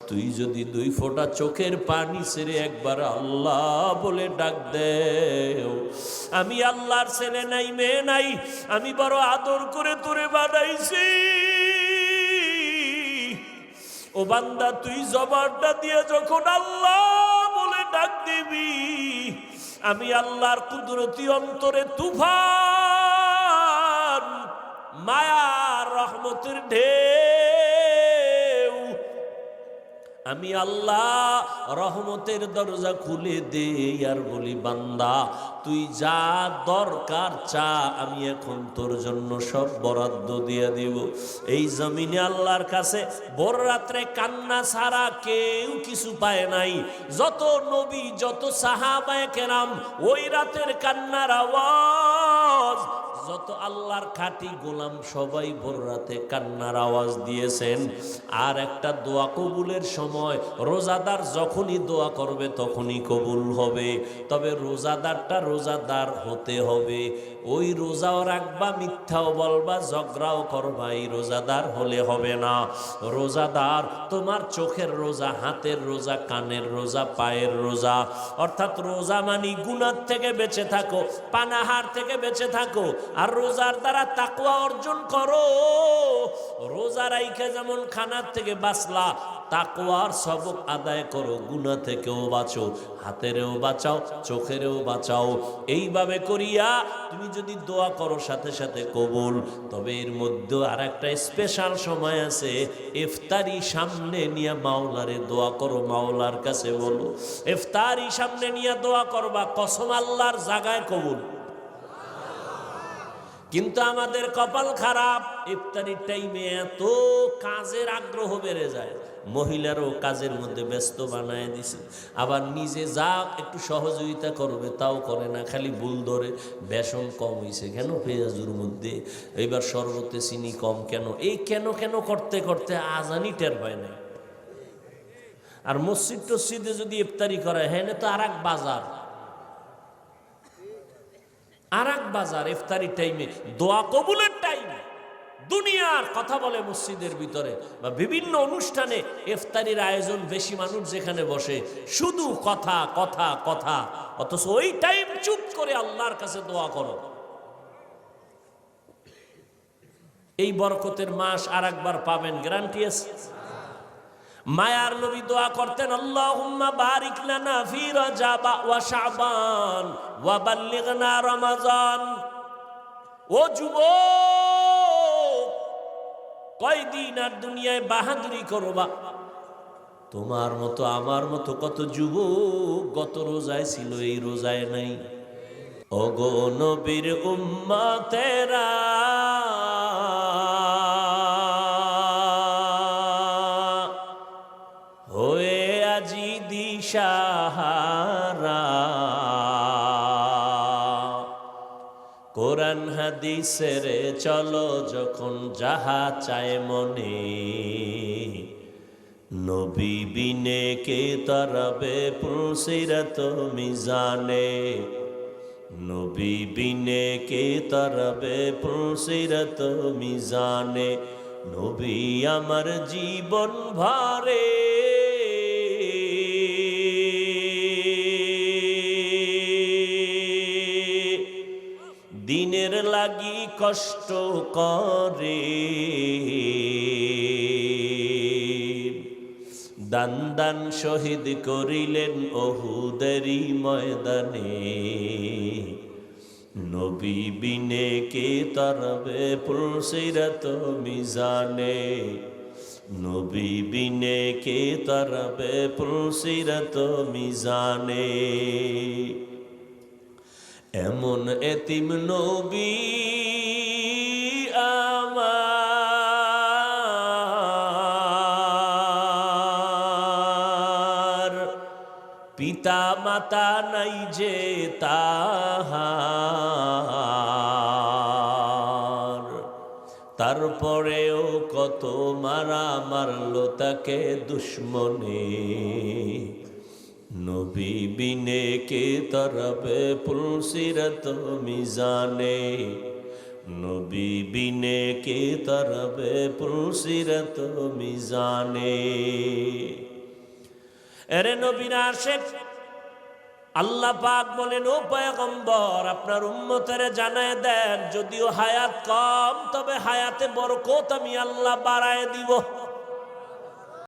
তুই যদি দুই ফোঁটা চোখের পানি ছেড়ে একবার আল্লাহ বলে ডাক দেও। আমি আল্লাহর ছেলে নাই, মেয়ে নাই, আমি বড় আদর করে তোরে বানাইছি ও বান্দা, তুই জবানটা দিয়ে যখন আল্লাহ বলে ডাক দিবি, আমি আল্লাহর কুদরতি অন্তরে তুফান, মায়ার রহমতের ঢেউ আমি আল্লাহ রহমতের দরজা খুলে দে আর বলি, বান্দা, তুই যা দরকার চা, আমি এখন তোর জন্য সব বরাদ্দ দিয়ে দিব। এই জমিনে আল্লাহর কাছে ভোর রাত্রে কান্না ছাড়া কেউ কিছু পায় নাই। যত নবী, যত সাহাবায় কেরাম, ওই রাতের কান্নার আওয়াজ যত আল্লাহর খাঁটি গোলাম সবাই ভোর রাতে কান্নার আওয়াজ দিয়েছেন। আর একটা দোয়া কবুলের সময়, রোজাদার যখনই দোয়া করবে তখনই কবুল হবে। তবে রোজাদারটা রোজাদার হতে হবে। ওই রোজাও রাখবা, মিথ্যাও বলবা, ঝগড়াও করবা, এই রোজাদার হলে হবে না। রোজাদার তোমার চোখের রোজা, হাতের রোজা, কানের রোজা, পায়ের রোজা। অর্থাৎ রোজা মানি গুণার থেকে বেঁচে থাকো, পানাহার থেকে বেঁচে থাকো। আর রোজার দ্বারা তাকুয়া অর্জন করো। রোজা রাইখে যেমন খানার থেকে বাঁচলা তাকুয়ার সবক আদায় করো। গুনা থেকেও বাঁচো, হাতেরও বাঁচাও, চোখেরও বাঁচাও। এইভাবে করিয়া তুমি যদি দোয়া করো সাথে সাথে কবুল। তবে এর মধ্যে আর একটা স্পেশাল সময় আছে। ইফতারি সামনে নিয়ে মাওলারে দোয়া করো, মাওলার কাছে বলো। ইফতারি সামনে নিয়ে দোয়া করবা, কসম আল্লাহর জাগায় কবুল। কিন্তু আমাদের কপাল খারাপ। ইফতারির টাইমে এত কাজের আগ্রহ বেড়ে যায়। মহিলারও কাজের মধ্যে ব্যস্ত বানায় দিছে। আবার নিজে যা একটু সহযোগিতা করবে, তাও করে না, খালি ভুল ধরে। বেসন কম হয়েছে কেন পেঁয়াজুর মধ্যে? এইবার শরবতে চিনি কম কেন? এই কেন কেন করতে করতে আজানি টের পায় না আর মসজিদ টসজিদে যদি ইফতারি করে হ্যাঁ তো আর এক বাজার। আর বাজার ইফতারি টাইমে দোয়া কবুলের টাইমে দুনিয়ার কথা বলে মসজিদের ভিতরে বা বিভিন্ন অনুষ্ঠানে ইফতারির আয়োজন বেশি মানুষ যেখানে বসে। শুধু কথা কথা কথা। অথচ ওই টাইম চুপ করে আল্লাহর কাছে দোয়া করো। এই বরকতের মাস আর একবার পাবেন গ্যারান্টি আছে? মায়ার নবী দোয়া করতেন, আল্লাহুম্মা বারিক লানা ফি রাজাব ওয়া শাবান ওয়া বাল্লিগনা রমাজান। ও যুবক, কয়দিন আর দুনিয়ায় বাহাদুরি করবা? তোমার মতো, আমার মতো কত যুবক গত রোজায় ছিল, এই রোজায় নাই। ওগো নবীর উম্মতেরা হয়ে দিশাহারা। কোরআন হাদিসের চলো যখন যাহা চায় মনে। নবী বিনে কে তরবে পুসিরত মিজানে। নবী বিনে কে তরবে পুসিরত মিজানে। নবী আমার জীবন ভারে লাগি কষ্ট করে। দান দান শহীদ করিলেন অহুদেরি ময়দানে। নবী বিনে কে তরবে পুলসিরত মিজানে। নবী বিনে কে তরবে পুলসিরত মিজানে। এমন এতিম নবী আমার। পিতা মাতা নাই যে তাহার। তারপরেও কত মারা মারলো তাকে দুশ্মনে নবী বিনে কে তরবে পুলসিরত মিজানে? নবী বিনে কে তরবে পুলসিরত মিজানে? এরে নবীনা শেখ আল্লাহ পাক বলেন, ও পয়গম্বর, আপনার উম্মতের জানায় দেন, যদিও হায়াত কম, তবে হায়াতে বরকত আমি আল্লাহ বাড়ায় দিব।